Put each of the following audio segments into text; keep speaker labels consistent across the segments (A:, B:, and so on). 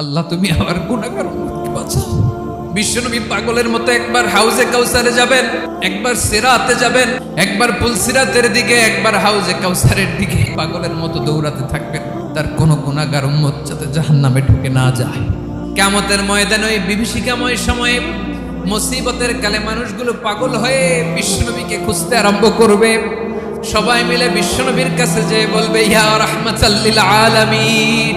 A: আল্লাহ, তুমি আমার গুণাগার বাঁচাও। বিশ্বনবী পাগলের মতো একবার হাউজে কাউসারে যাবেন, একবার সিরাতে যাবেন, একবার পুলসিরাতের দিকে, একবার হাউজে কাউসারের দিকে। পাগলের মতো দৌড়াতে থাকবেন, তার কোনো গুণাগার উম্মত যাতে জাহান্নামে ঢুকে না যায়। কেমতের ময়দানে ওই বিভীষিকাময় সময়ে মুসিবতের কালে মানুষগুলো পাগল হয়ে বিশ্বনবীকে খুঁজতে আরম্ভ করবে। সবাই মিলে বিশ্বনবীর কাছে যে বলবে, ইয়া রাহমাতাল্লিল আলামিন।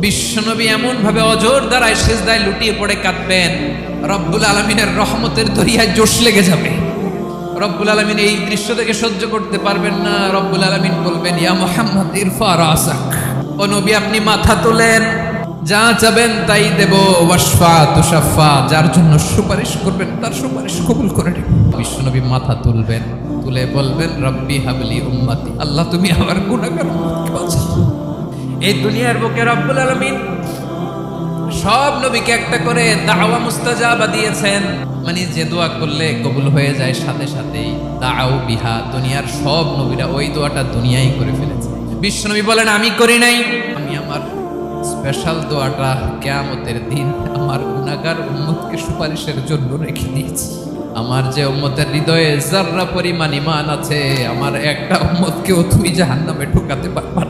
A: বিশ্বনবী এমন ভাবে অজোর দ্বারায় সিজদায় লুটিয়ে পড়ে কাঁদবেন। রব্বুল আলমিনের রহমতের দরিয়ায় জোশ লেগে যাবে। রব্বুল আলমিন এই দৃশ্য থেকে সহ্য করতে পারবেন না। রব্বুল আলমিন বলবেন, ইয়া মোহাম্মদ, ইরফা রাসাক। ও নবী, আপনি মাথা তোলেন। যা চাবেন তাই দেব। ওয়াসফা তুষাফা যার জন্য সুপারিশ করবেন, তার সুপারিশ কবুল করে নেব। বিশ্বনবী মাথা তুলবেন, তুলে বলবেন, রব্বি হাবলি উম্মাতি। আল্লাহ, তুমি আমার গুণাগার এই দুনিয়ার বুকে রব্বুল আলমিন সব নবীকে একটা করে দাওয়া মুস্তাজাবা দিয়েছেন। মানে যে দোয়া করলে কবুল হয়ে যায়, সাথে সাথেই দাও বিহা, দুনিয়ার সব নবীরা ওই দোয়াটা দুনিয়াই করে ফেলেছে। বিশ্বনবী বলেন, আমি করি নাই। আমি আমার স্পেশাল দোয়াটা কেয়ামতের দিন আমার গুণাগার উম্মতকে সুপারিশের জন্য রেখে দিয়েছি। আমার যে উম্মতের হৃদয়ে যার্রা পরিমাণ ইমান আছে, আমার একটা উম্মতকেও তুমি জাহান্নামে ঢুকাতে পারবা না।